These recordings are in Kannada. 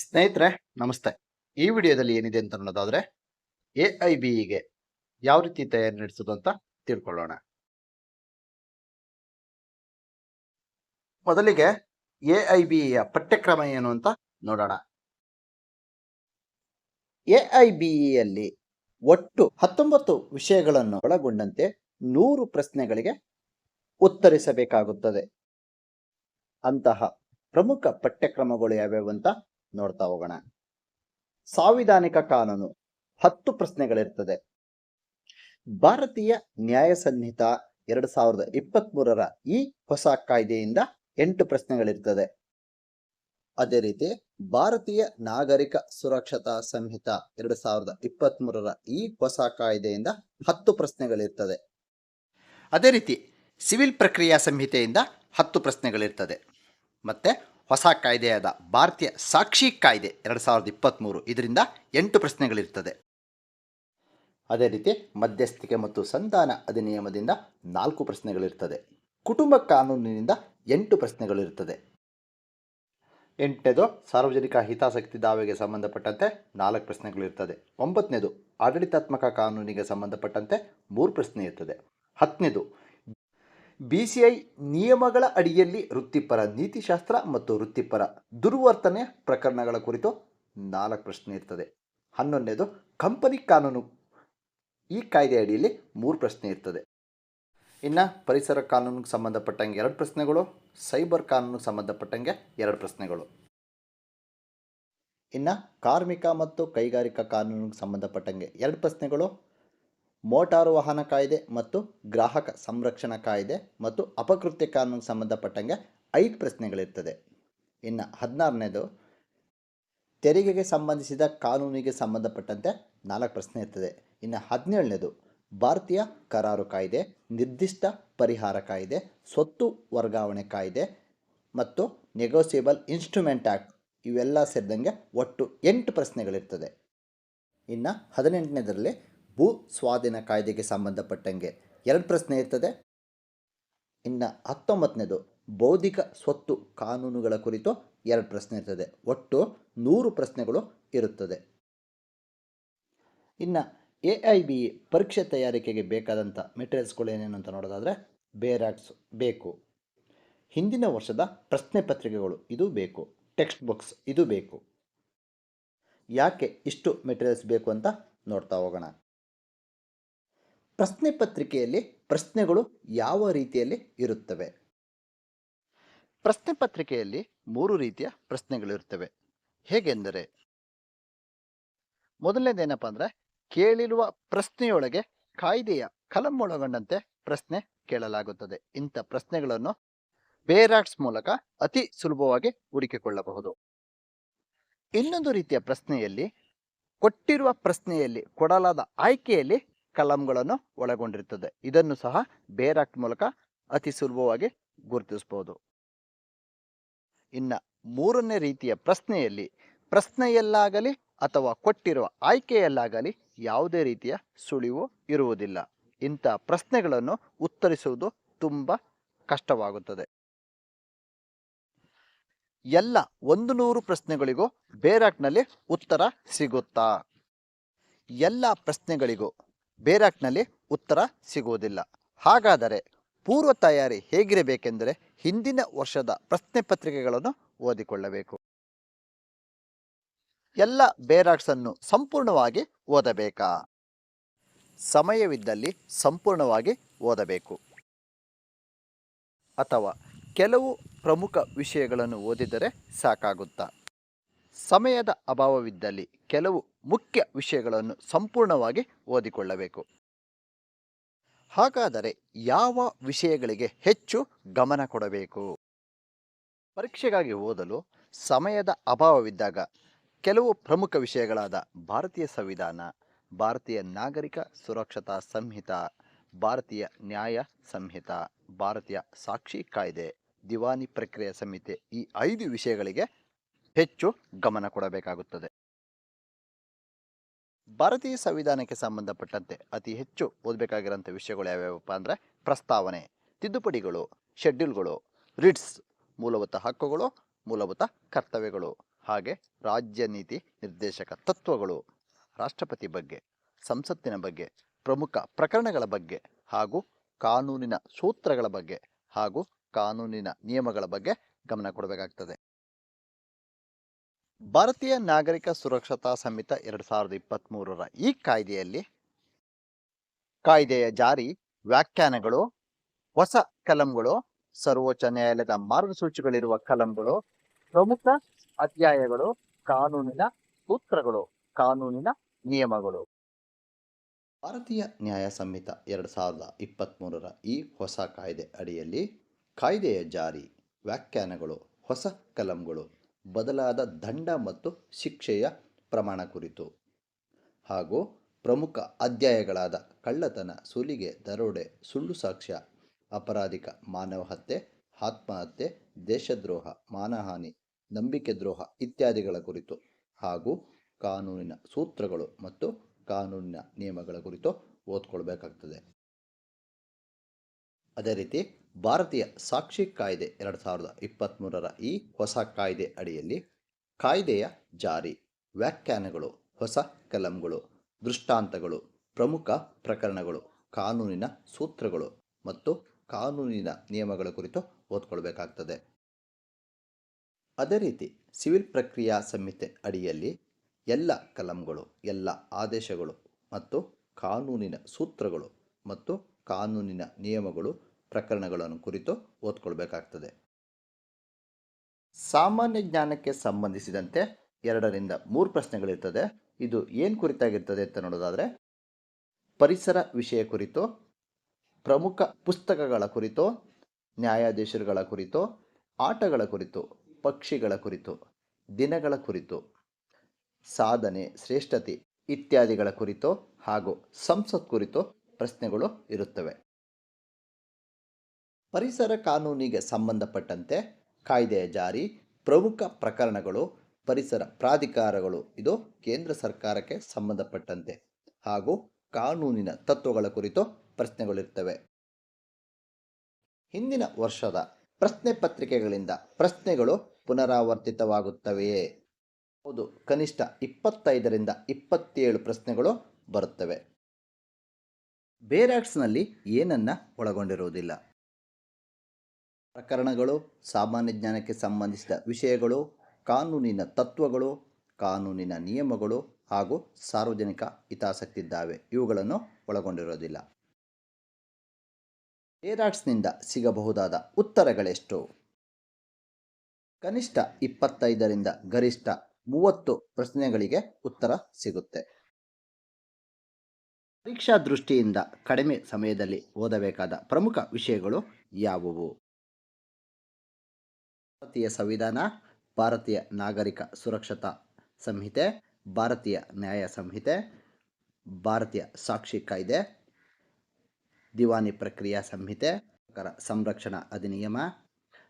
ಸ್ನೇಹಿತರೆ, ನಮಸ್ತೆ. ಈ ವಿಡಿಯೋದಲ್ಲಿ ಏನಿದೆ ಅಂತ ಅನ್ನೋದಾದ್ರೆ, ಎ ಐ ಯಾವ ರೀತಿ ತಯಾರಿ ನಡೆಸೋದು ಅಂತ ತಿಳ್ಕೊಳ್ಳೋಣ. ಮೊದಲಿಗೆ ಎ ಐ ಬಿಇಯ ಪಠ್ಯಕ್ರಮ ಏನು ಅಂತ ನೋಡೋಣ. ಎ ಐ ಬಿಇಯಲ್ಲಿ ಒಟ್ಟು ಹತ್ತೊಂಬತ್ತು ವಿಷಯಗಳನ್ನು ಒಳಗೊಂಡಂತೆ ನೂರು ಪ್ರಶ್ನೆಗಳಿಗೆ ಉತ್ತರಿಸಬೇಕಾಗುತ್ತದೆ. ಅಂತಹ ಪ್ರಮುಖ ಪಠ್ಯಕ್ರಮಗಳು ಯಾವ್ಯಾವು ಅಂತ ನೋಡ್ತಾ ಹೋಗೋಣ. ಸಾಂವಿಧಾನಿಕ ಕಾನೂನು ಹತ್ತು ಪ್ರಶ್ನೆಗಳಿರ್ತದೆ. ಭಾರತೀಯ ನ್ಯಾಯ ಸಂಹಿತ ಎರಡು ಸಾವಿರದ ಇಪ್ಪತ್ತ್ ಮೂರರ ಈ ಹೊಸ ಕಾಯ್ದೆಯಿಂದ ಎಂಟು ಪ್ರಶ್ನೆಗಳಿರ್ತದೆ. ಅದೇ ರೀತಿ ಭಾರತೀಯ ನಾಗರಿಕ ಸುರಕ್ಷತಾ ಸಂಹಿತ ಎರಡು ಸಾವಿರದ ಇಪ್ಪತ್ತ್ ಮೂರರ ಈ ಹೊಸ ಕಾಯ್ದೆಯಿಂದ ಹತ್ತು ಪ್ರಶ್ನೆಗಳಿರ್ತದೆ. ಅದೇ ರೀತಿ ಸಿವಿಲ್ ಪ್ರಕ್ರಿಯಾ ಸಂಹಿತೆಯಿಂದ ಹತ್ತು ಪ್ರಶ್ನೆಗಳಿರ್ತದೆ. ಮತ್ತೆ ಹೊಸ ಕಾಯ್ದೆಯಾದ ಭಾರತೀಯ ಸಾಕ್ಷಿ ಕಾಯ್ದೆ ಎರಡು ಸಾವಿರದ ಇಪ್ಪತ್ತ್ಮೂರು ಇದರಿಂದ ಎಂಟು ಪ್ರಶ್ನೆಗಳಿರ್ತದೆ ಅದೇ ರೀತಿ ಮಧ್ಯಸ್ಥಿಕೆ ಮತ್ತು ಸಂಧಾನ ಅಧಿನಿಯಮದಿಂದ ನಾಲ್ಕು ಪ್ರಶ್ನೆಗಳಿರ್ತದೆ ಕುಟುಂಬ ಕಾನೂನಿನಿಂದ ಎಂಟು ಪ್ರಶ್ನೆಗಳಿರ್ತದೆ ಎಂಟನೇದು, ಸಾರ್ವಜನಿಕ ಹಿತಾಸಕ್ತಿ ದಾವೆಗೆ ಸಂಬಂಧಪಟ್ಟಂತೆ ನಾಲ್ಕು ಪ್ರಶ್ನೆಗಳಿರ್ತದೆ ಒಂಬತ್ತನೇದು, ಆಡಳಿತಾತ್ಮಕ ಕಾನೂನಿಗೆ ಸಂಬಂಧಪಟ್ಟಂತೆ ಮೂರು ಪ್ರಶ್ನೆ ಇರ್ತದೆ ಹತ್ತನೇದು ಬಿ ಸಿ ಐ ನಿಯಮಗಳ ಅಡಿಯಲ್ಲಿ ವೃತ್ತಿಪರ ನೀತಿಶಾಸ್ತ್ರ ಮತ್ತು ವೃತ್ತಿಪರ ದುರ್ವರ್ತನೆ ಪ್ರಕರಣಗಳ ಕುರಿತು ನಾಲ್ಕು ಪ್ರಶ್ನೆ ಇರ್ತದೆ. ಹನ್ನೊಂದನೇದು, ಕಂಪನಿ ಕಾನೂನು. ಈ ಕಾಯ್ದೆ ಅಡಿಯಲ್ಲಿ ಮೂರು ಪ್ರಶ್ನೆ ಇರ್ತದೆ. ಇನ್ನು ಪರಿಸರ ಕಾನೂನಿಗೆ ಸಂಬಂಧಪಟ್ಟಂಗೆ ಎರಡು ಪ್ರಶ್ನೆಗಳು, ಸೈಬರ್ ಕಾನೂನಿಗೆ ಸಂಬಂಧಪಟ್ಟಂಗೆ ಎರಡು ಪ್ರಶ್ನೆಗಳು. ಇನ್ನು ಕಾರ್ಮಿಕ ಮತ್ತು ಕೈಗಾರಿಕಾ ಕಾನೂನಿಗೆ ಸಂಬಂಧಪಟ್ಟಂಗೆ ಎರಡು ಪ್ರಶ್ನೆಗಳು ಮೋಟಾರು ವಾಹನ ಕಾಯ್ದೆ ಮತ್ತು ಗ್ರಾಹಕ ಸಂರಕ್ಷಣಾ ಕಾಯ್ದೆ ಮತ್ತು ಅಪಕೃತ್ಯ ಕಾನೂನಿಗೆ ಸಂಬಂಧಪಟ್ಟಂಗೆ ಐದು ಪ್ರಶ್ನೆಗಳಿರ್ತದೆ. ಇನ್ನು ಹದಿನಾರನೇದು, ತೆರಿಗೆಗೆ ಸಂಬಂಧಿಸಿದ ಕಾನೂನಿಗೆ ಸಂಬಂಧಪಟ್ಟಂತೆ ನಾಲ್ಕು ಪ್ರಶ್ನೆ ಇರ್ತದೆ. ಇನ್ನು ಹದಿನೇಳನೇದು, ಭಾರತೀಯ ಕರಾರು ಕಾಯ್ದೆ, ನಿರ್ದಿಷ್ಟ ಪರಿಹಾರ ಕಾಯ್ದೆ, ಸ್ವತ್ತು ವರ್ಗಾವಣೆ ಕಾಯ್ದೆ ಮತ್ತು ನೆಗೋಸಿಯಬಲ್ ಇನ್ಸ್ಟ್ರೂಮೆಂಟ್ ಆ್ಯಕ್ಟ್ ಇವೆಲ್ಲ ಸೇರಿದಂಗೆ ಒಟ್ಟು ಎಂಟು ಪ್ರಶ್ನೆಗಳಿರ್ತದೆ. ಇನ್ನು ಹದಿನೆಂಟನೇದರಲ್ಲಿ ಭೂ ಸ್ವಾಧೀನ ಕಾಯ್ದೆಗೆ ಸಂಬಂಧಪಟ್ಟಂಗೆ. ಎರಡು ಪ್ರಶ್ನೆ ಇರ್ತದೆ. ಇನ್ನು ಹತ್ತೊಂಬತ್ತನೇದು ಬೌದ್ಧಿಕ ಸ್ವತ್ತು ಕಾನೂನುಗಳ ಕುರಿತು ಎರಡು ಪ್ರಶ್ನೆ ಇರ್ತದೆ. ಒಟ್ಟು ನೂರು ಪ್ರಶ್ನೆಗಳು ಇರುತ್ತದೆ. ಇನ್ನು ಎ ಐ ಬಿ ಪರೀಕ್ಷೆ ತಯಾರಿಕೆಗೆ ಬೇಕಾದಂಥ ಮೆಟೀರಿಯಲ್ಸ್ಗಳು ಏನೇನು ಅಂತ ನೋಡೋದಾದರೆ, ಬೇರಾಕ್ಸ್ ಬೇಕು. ಹಿಂದಿನ ವರ್ಷದ ಪ್ರಶ್ನೆ ಪತ್ರಿಕೆಗಳು ಇದು ಬೇಕು. ಟೆಕ್ಸ್ಟ್ ಬುಕ್ಸ್ ಇದು ಬೇಕು. ಯಾಕೆ ಇಷ್ಟು ಮೆಟೀರಿಯಲ್ಸ್ ಬೇಕು ಅಂತ ನೋಡ್ತಾ ಹೋಗೋಣ. ಪ್ರಶ್ನೆ ಪತ್ರಿಕೆಯಲ್ಲಿ ಪ್ರಶ್ನೆಗಳು ಯಾವ ರೀತಿಯಲ್ಲಿ ಇರುತ್ತವೆ? ಪ್ರಶ್ನೆ ಪತ್ರಿಕೆಯಲ್ಲಿ ಮೂರು ರೀತಿಯ ಪ್ರಶ್ನೆಗಳಿರುತ್ತವೆ. ಹೇಗೆಂದರೆ ಮೊದಲನೇದೇನಪ್ಪ ಅಂದ್ರೆ, ಕೇಳಿರುವ ಪ್ರಶ್ನೆಯೊಳಗೆ ಕಾಯ್ದೆಯ ಕಲಂ ಒಳಗೊಂಡಂತೆ ಪ್ರಶ್ನೆ ಕೇಳಲಾಗುತ್ತದೆ. ಇಂಥ ಪ್ರಶ್ನೆಗಳನ್ನು ಬೇರಾಕ್ಸ್ ಮೂಲಕ ಅತಿ ಸುಲಭವಾಗಿ ಹುಡುಕಿಕೊಳ್ಳಬಹುದು. ಇನ್ನೊಂದು ರೀತಿಯ ಪ್ರಶ್ನೆಯಲ್ಲಿ, ಕೊಟ್ಟಿರುವ ಪ್ರಶ್ನೆಯಲ್ಲಿ ಕೊಡಲಾದ ಆಯ್ಕೆಯಲ್ಲಿ ಕಲಂಗಳನ್ನು ಒಳಗೊಂಡಿರುತ್ತದೆ. ಇದನ್ನು ಸಹ ಬೇರಾಕ್ಟ್ ಮೂಲಕ ಅತಿ ಸುಲಭವಾಗಿ ಗುರುತಿಸಬಹುದು. ಇನ್ನ ಮೂರನೇ ರೀತಿಯ ಪ್ರಶ್ನೆಯಲ್ಲಿ, ಪ್ರಶ್ನೆಯಲ್ಲಾಗಲಿ ಅಥವಾ ಕೊಟ್ಟಿರುವ ಆಯ್ಕೆಯಲ್ಲಾಗಲಿ ಯಾವುದೇ ರೀತಿಯ ಸುಳಿವು ಇರುವುದಿಲ್ಲ. ಇಂಥ ಪ್ರಶ್ನೆಗಳನ್ನು ಉತ್ತರಿಸುವುದು ತುಂಬ ಕಷ್ಟವಾಗುತ್ತದೆ. ಎಲ್ಲ ಒಂದು ನೂರು ಪ್ರಶ್ನೆಗಳಿಗೂ ಬೇರಾಕ್ನಲ್ಲಿ ಉತ್ತರ ಸಿಗುತ್ತಾ? ಎಲ್ಲ ಪ್ರಶ್ನೆಗಳಿಗೂ ಬೇರಾಕ್ನಲ್ಲಿ ಉತ್ತರ ಸಿಗುವುದಿಲ್ಲ. ಹಾಗಾದರೆ ಪೂರ್ವ ತಯಾರಿ ಹೇಗಿರಬೇಕೆಂದರೆ ಹಿಂದಿನ ವರ್ಷದ ಪ್ರಶ್ನೆ ಪತ್ರಿಕೆಗಳನ್ನು ಓದಿಕೊಳ್ಳಬೇಕು. ಎಲ್ಲ ಬೇರಾಕ್ಸನ್ನು ಸಂಪೂರ್ಣವಾಗಿ ಓದಬೇಕಾ? ಸಮಯವಿದ್ದಲ್ಲಿ ಸಂಪೂರ್ಣವಾಗಿ ಓದಬೇಕು. ಅಥವಾ ಕೆಲವು ಪ್ರಮುಖ ವಿಷಯಗಳನ್ನು ಓದಿದರೆ ಸಾಕಾಗುತ್ತಾ? ಸಮಯದ ಅಭಾವವಿದ್ದಲ್ಲಿ ಕೆಲವು ಮುಖ್ಯ ವಿಷಯಗಳನ್ನು ಸಂಪೂರ್ಣವಾಗಿ ಓದಿಕೊಳ್ಳಬೇಕು. ಹಾಗಾದರೆ ಯಾವ ವಿಷಯಗಳಿಗೆ ಹೆಚ್ಚು ಗಮನ ಕೊಡಬೇಕು? ಪರೀಕ್ಷೆಗಾಗಿ ಓದಲು ಸಮಯದ ಅಭಾವವಿದ್ದಾಗ ಕೆಲವು ಪ್ರಮುಖ ವಿಷಯಗಳಾದ ಭಾರತೀಯ ಸಂವಿಧಾನ, ಭಾರತೀಯ ನಾಗರಿಕ ಸುರಕ್ಷತಾ ಸಂಹಿತ, ಭಾರತೀಯ ನ್ಯಾಯ ಸಂಹಿತ, ಭಾರತೀಯ ಸಾಕ್ಷಿ ಕಾಯ್ದೆ, ದಿವಾನಿ ಪ್ರಕ್ರಿಯೆ ಸಂಹಿತೆ ಈ ಐದು ವಿಷಯಗಳಿಗೆ ಹೆಚ್ಚು ಗಮನ ಕೊಡಬೇಕಾಗುತ್ತದೆ. ಭಾರತೀಯ ಸಂವಿಧಾನಕ್ಕೆ ಸಂಬಂಧಪಟ್ಟಂತೆ ಅತಿ ಹೆಚ್ಚು ಓದಬೇಕಾಗಿರೋಂಥ ವಿಷಯಗಳು ಯಾವ್ಯಾವಪ್ಪ ಅಂದರೆ ಪ್ರಸ್ತಾವನೆ, ತಿದ್ದುಪಡಿಗಳು, ಶೆಡ್ಯೂಲ್ಗಳು ರಿಟ್ಸ್ ಮೂಲಭೂತ ಹಕ್ಕುಗಳು, ಮೂಲಭೂತ ಕರ್ತವ್ಯಗಳು, ಹಾಗೆ ರಾಜ್ಯ ನೀತಿ ನಿರ್ದೇಶಕ ತತ್ವಗಳು, ರಾಷ್ಟ್ರಪತಿ ಬಗ್ಗೆ, ಸಂಸತ್ತಿನ ಬಗ್ಗೆ, ಪ್ರಮುಖ ಪ್ರಕರಣಗಳ ಬಗ್ಗೆ ಹಾಗೂ ಕಾನೂನಿನ ಸೂತ್ರಗಳ ಬಗ್ಗೆ ಹಾಗೂ ಕಾನೂನಿನ ನಿಯಮಗಳ ಬಗ್ಗೆ ಗಮನ ಕೊಡಬೇಕಾಗ್ತದೆ. ಭಾರತೀಯ ನಾಗರಿಕ ಸುರಕ್ಷತಾ ಸಂಹಿತ ಎರಡ್ ಸಾವಿರದ ಇಪ್ಪತ್ತ್ ಮೂರರ ಈ ಕಾಯ್ದೆಯಲ್ಲಿ ಕಾಯ್ದೆಯ ಜಾರಿ ವ್ಯಾಖ್ಯಾನಗಳು, ಹೊಸ ಕಲಂಗಳು, ಸರ್ವೋಚ್ಚ ನ್ಯಾಯಾಲಯದ ಮಾರ್ಗಸೂಚಿಗಳಿರುವ ಕಲಂಗಳು, ಪ್ರಮುಖ ಅಧ್ಯಾಯಗಳು, ಕಾನೂನಿನ ಸೂತ್ರಗಳು, ಕಾನೂನಿನ ನಿಯಮಗಳು. ಭಾರತೀಯ ನ್ಯಾಯ ಸಂಹಿತ ಎರಡು ಸಾವಿರದ ಇಪ್ಪತ್ತ್ಮೂರರ ಈ ಹೊಸ ಕಾಯ್ದೆ ಅಡಿಯಲ್ಲಿ ಕಾಯ್ದೆಯ ಜಾರಿ ವ್ಯಾಖ್ಯಾನಗಳು, ಹೊಸ ಕಲಂಗಳು ಬದಲಾದ ದಂಡ ಮತ್ತು ಶಿಕ್ಷೆಯ ಪ್ರಮಾಣ ಕುರಿತು. ಹಾಗೂ ಪ್ರಮುಖ ಅಧ್ಯಾಯಗಳಾದ ಕಳ್ಳತನ, ಸುಲಿಗೆ, ದರೋಡೆ, ಸುಳ್ಳು ಸಾಕ್ಷ್ಯ, ಅಪರಾಧಿಕ ಮಾನವ ಹತ್ಯೆ, ಆತ್ಮಹತ್ಯೆ, ದೇಶದ್ರೋಹ, ಮಾನಹಾನಿ, ನಂಬಿಕೆ ದ್ರೋಹ ಇತ್ಯಾದಿಗಳ ಕುರಿತು ಹಾಗೂ ಕಾನೂನಿನ ಸೂತ್ರಗಳು ಮತ್ತು ಕಾನೂನಿನ ನಿಯಮಗಳ ಕುರಿತು ಓದ್ಕೊಳ್ಬೇಕಾಗ್ತದೆ. ಅದೇ ರೀತಿ ಭಾರತೀಯ ಸಾಕ್ಷಿ ಕಾಯ್ದೆ ಎರಡು ಸಾವಿರದ ಇಪ್ಪತ್ತ್ಮೂರರ ಈ ಹೊಸ ಕಾಯ್ದೆ ಅಡಿಯಲ್ಲಿ ಕಾಯ್ದೆಯ ಜಾರಿ, ವ್ಯಾಖ್ಯಾನಗಳು, ಹೊಸ ಕಲಂಗಳು, ದೃಷ್ಟಾಂತಗಳು, ಪ್ರಮುಖ ಪ್ರಕರಣಗಳು, ಕಾನೂನಿನ ಸೂತ್ರಗಳು ಮತ್ತು ಕಾನೂನಿನ ನಿಯಮಗಳ ಕುರಿತು ಓದ್ಕೊಳ್ಬೇಕಾಗ್ತದೆ. ಅದೇ ರೀತಿ ಸಿವಿಲ್ ಪ್ರಕ್ರಿಯಾ ಸಂಹಿತೆ ಅಡಿಯಲ್ಲಿ ಎಲ್ಲ ಕಲಂಗಳು, ಎಲ್ಲ ಆದೇಶಗಳು ಮತ್ತು ಕಾನೂನಿನ ಸೂತ್ರಗಳು ಮತ್ತು ಕಾನೂನಿನ ನಿಯಮಗಳು ಪ್ರಕರಣಗಳನ್ನು ಕುರಿತು ಓದ್ಕೊಳ್ಬೇಕಾಗ್ತದೆ. ಸಾಮಾನ್ಯ ಜ್ಞಾನಕ್ಕೆ ಸಂಬಂಧಿಸಿದಂತೆ ಎರಡರಿಂದ ಮೂರು ಪ್ರಶ್ನೆಗಳಿರ್ತದೆ. ಇದು ಏನು ಕುರಿತಾಗಿರ್ತದೆ ಅಂತ ನೋಡೋದಾದರೆ, ಪರಿಸರ ವಿಷಯ ಕುರಿತು, ಪ್ರಮುಖ ಪುಸ್ತಕಗಳ ಕುರಿತು, ನ್ಯಾಯಾಧೀಶರುಗಳ ಕುರಿತು, ಆಟಗಳ ಕುರಿತು, ಪಕ್ಷಿಗಳ ಕುರಿತು, ದಿನಗಳ ಕುರಿತು, ಸಾಧನೆ, ಶ್ರೇಷ್ಠತೆ ಇತ್ಯಾದಿಗಳ ಕುರಿತು ಹಾಗೂ ಸಂಸತ್ ಕುರಿತು ಪ್ರಶ್ನೆಗಳು ಇರುತ್ತವೆ. ಪರಿಸರ ಕಾನೂನಿಗೆ ಸಂಬಂಧಪಟ್ಟಂತೆ ಕಾಯ್ದೆಯ ಜಾರಿ, ಪ್ರಮುಖ ಪ್ರಕರಣಗಳು, ಪರಿಸರ ಪ್ರಾಧಿಕಾರಗಳು, ಇದು ಕೇಂದ್ರ ಸರ್ಕಾರಕ್ಕೆ ಸಂಬಂಧಪಟ್ಟಂತೆ ಹಾಗೂ ಕಾನೂನಿನ ತತ್ವಗಳ ಕುರಿತು ಪ್ರಶ್ನೆಗಳಿರ್ತವೆ. ಹಿಂದಿನ ವರ್ಷದ ಪ್ರಶ್ನೆ ಪತ್ರಿಕೆಗಳಿಂದ ಪ್ರಶ್ನೆಗಳು ಪುನರಾವರ್ತಿತವಾಗುತ್ತವೆಯೇ? ಹೌದು, ಕನಿಷ್ಠ ಇಪ್ಪತ್ತೈದರಿಂದ ಇಪ್ಪತ್ತೇಳು ಪ್ರಶ್ನೆಗಳು ಬರುತ್ತವೆ. ಬೇರಾಕ್ಸ್ನಲ್ಲಿ ಏನನ್ನ ಒಳಗೊಂಡಿರುವುದಿಲ್ಲ. ಪ್ರಕರಣಗಳು, ಸಾಮಾನ್ಯ ಜ್ಞಾನಕ್ಕೆ ಸಂಬಂಧಿಸಿದ ವಿಷಯಗಳು, ಕಾನೂನಿನ ತತ್ವಗಳು, ಕಾನೂನಿನ ನಿಯಮಗಳು ಹಾಗೂ ಸಾರ್ವಜನಿಕ ಹಿತಾಸಕ್ತಿ ಇದ್ದಾವೆ ಇವುಗಳನ್ನು ಒಳಗೊಂಡಿರೋದಿಲ್ಲ ಏರಾಟ್ಸ್ನಿಂದ ಸಿಗಬಹುದಾದ ಉತ್ತರಗಳೆಷ್ಟು? ಕನಿಷ್ಠ ಇಪ್ಪತ್ತೈದರಿಂದ ಗರಿಷ್ಠ ಮೂವತ್ತು ಪ್ರಶ್ನೆಗಳಿಗೆ ಉತ್ತರ ಸಿಗುತ್ತೆ. ಪರೀಕ್ಷಾ ದೃಷ್ಟಿಯಿಂದ ಕಡಿಮೆ ಸಮಯದಲ್ಲಿ ಓದಬೇಕಾದ ಪ್ರಮುಖ ವಿಷಯಗಳು ಯಾವುವು? ಭಾರತೀಯ ಸಂವಿಧಾನ, ಭಾರತೀಯ ನಾಗರಿಕ ಸುರಕ್ಷತಾ ಸಂಹಿತೆ, ಭಾರತೀಯ ನ್ಯಾಯ ಸಂಹಿತೆ, ಭಾರತೀಯ ಸಾಕ್ಷಿ ಕಾಯ್ದೆ, ದಿವಾನಿ ಪ್ರಕ್ರಿಯಾ ಸಂಹಿತೆ ಸಂರಕ್ಷಣಾ ಅಧಿನಿಯಮ,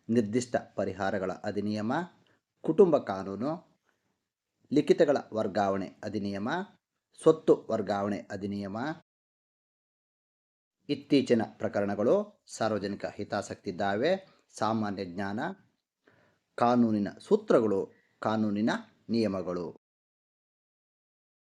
ನಿರ್ದಿಷ್ಟ ಪರಿಹಾರಗಳ ಅಧಿನಿಯಮ, ಕುಟುಂಬ ಕಾನೂನು, ಲಿಖಿತಗಳ ವರ್ಗಾವಣೆ ಅಧಿನಿಯಮ, ಸ್ವತ್ತು ವರ್ಗಾವಣೆ ಅಧಿನಿಯಮ, ಇತ್ತೀಚಿನ ಪ್ರಕರಣಗಳು ಸಾರ್ವಜನಿಕ ಹಿತಾಸಕ್ತಿ ದಾವೆ, ಸಾಮಾನ್ಯ ಜ್ಞಾನ ಕಾನೂನಿನ ಸೂತ್ರಗಳು ಕಾನೂನಿನ ನಿಯಮಗಳು.